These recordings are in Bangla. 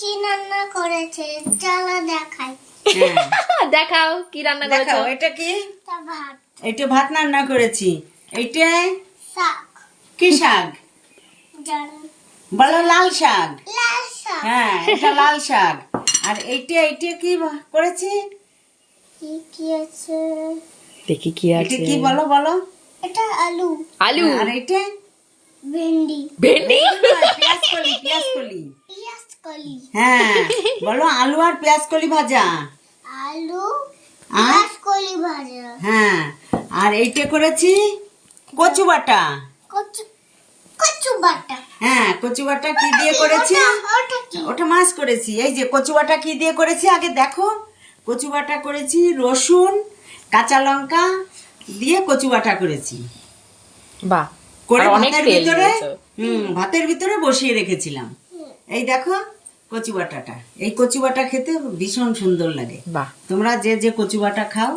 কি রান্না করেছে? চলো দেখাই। হ্যাঁ। দেখাও কি রান্না করেছ। দেখাও এটা কি? ভাত। এটা ভাত রান্না করেছি। এইটা শাক। কি শাক? বলো লাল শাক। লাল শাক। হ্যাঁ এটা লাল শাক। আর এইটা এইটা কি করেছি? কি কি আছে? দেখি কি এটা কি বলো বলো। এটা আলু। আলু। আর এইটা ভেন্ডি? ভেন্ডি পেঁয়াজ কলি পেঁয়াজ কলি পেঁয়াজ কলি হ্যাঁ বলো আলু আর পেঁয়াজ কলি ভাজা? আলু আর? পেঁয়াজ কলি ভাজা। হ্যাঁ আর এইটা করেছি কচু বাটা। কচু কচু বাটা। হ্যাঁ কচু বাটা কি দিয়ে করেছি? ওটা- ওটা কি? ওটা মাছ করেছি। এই যে কচু বাটা কি দিয়ে করেছি? আগে দেখো। কচু বাটা করেছি রসুন কাঁচা লঙ্কা দিয়ে কচু বাটা করেছি। বাহ করে ভাতের ভিতরে। হুম ভাতের ভিতরে বসিয়ে রেখেছিলাম। এই দেখো কচু বাটাটা এই কচু বাটা খেতে ভীষণ সুন্দর লাগে। বাহ। তোমরা যে যে কচু বাটা খাও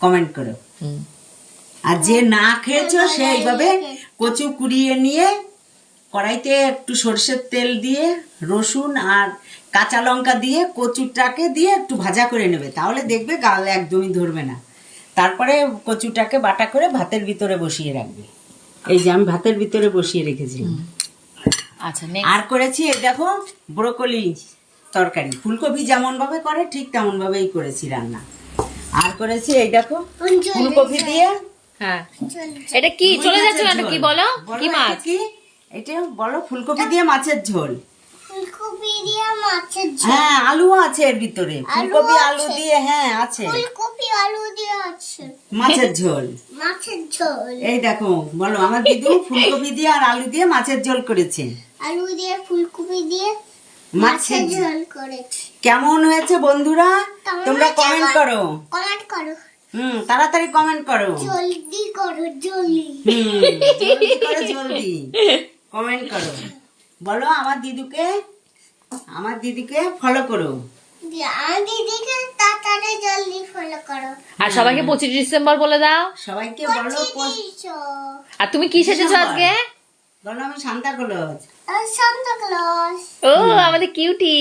কমেন্ট করো। হুম। আর যে না খেয়েছো সে এইভাবে কচু কুড়িয়ে নিয়ে কড়াইতে একটু সর্ষের তেল দিয়ে রসুন আর কাঁচা লঙ্কা দিয়ে কচুটাকে দিয়ে একটু ভাজা করে নেবে। তাহলে দেখবে গাল একদমই ধরবে না। তারপরে কচুটাকে বাটা করে ভাতের ভিতরে বসিয়ে রাখবে। এই যে আমি ভাতের ভিতরে বসিয়ে রেখেছিলাম। আচ্ছা আর করেছি এই দেখো ব্রোকলি তরকারি। ফুলকপি যেমন ভাবে করে ঠিক তেমন ভাবেই করেছি রান্না। আর করেছি এই দেখো ফুলকপি দিয়ে। হ্যাঁ। এটা কি? চলে যাচ্ছে মাছের না ঝোল। কি বলো বলো কি মাছ? কি? এটা বলো ফুলকপি দিয়ে মাছের ঝোল। ফুলকপি দিয়ে মাছের ঝোল। হ্যাঁ আলু আছে এর ভিতরে। ফুলকপি আলু দিয়ে হ্যাঁ আছে। ফুলকপি আলু দিয়ে আছে। মাছের ঝোল। মাছের ঝোল। এই দেখো বলো আমার দিদু ফুলকপি দিয়ে আর আলু দিয়ে মাছের ঝোল করেছে। আলু দিয়ে ফুলকপি দিয়ে মাছের ঝোল। করেছে। কেমন হয়েছে বন্ধুরা? তোমরা কমেন্ট করো। কমেন্ট করো। হুম তাড়াতাড়ি কমেন্ট করো। জলদি করো জলদি। হুম, জলদি করো জলদি। কমেন্ট করো। বলো আমার দিদুকে আমার দিদিকে ফলো করো। দিয়ে আর দিদিকে তাড়াতাড়ি জলদি ফলো করো। আর সবাইকে পঁচিশ ডিসেম্বর বলে দাও। সবাইকে বলো। আর তুমি কি সেজেছো আজকে? বলো আমি সান্তা ক্লজ সান্তা ক্লজ ও আমাদের কিউটি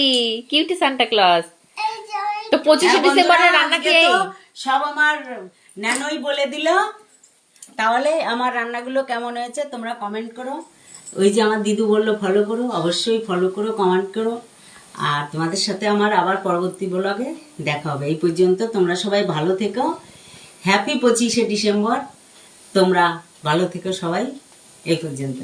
কিউটি সান্টা ক্লজ এই যে ওই- তো পঁচিশে হ্যাঁ, ডিসেম্বরের রান্না কি আজকে এই? তো সব আমার ন্যানোই বলে দিল। তাহলে আমার রান্নাগুলো কেমন হয়েছে তোমরা কমেন্ট করো। ওই যে আমার দিদু বলল ফলো করো অবশ্যই ফলো করো কমেন্ট করো। আর তোমাদের সাথে আমার আবার পরবর্তী ব্লগে দেখা হবে। এই পর্যন্ত তোমরা সবাই ভালো থেকো। হ্যাপি পঁচিশে ডিসেম্বর। তোমরা ভালো থেকো সবাই। এই পর্যন্ত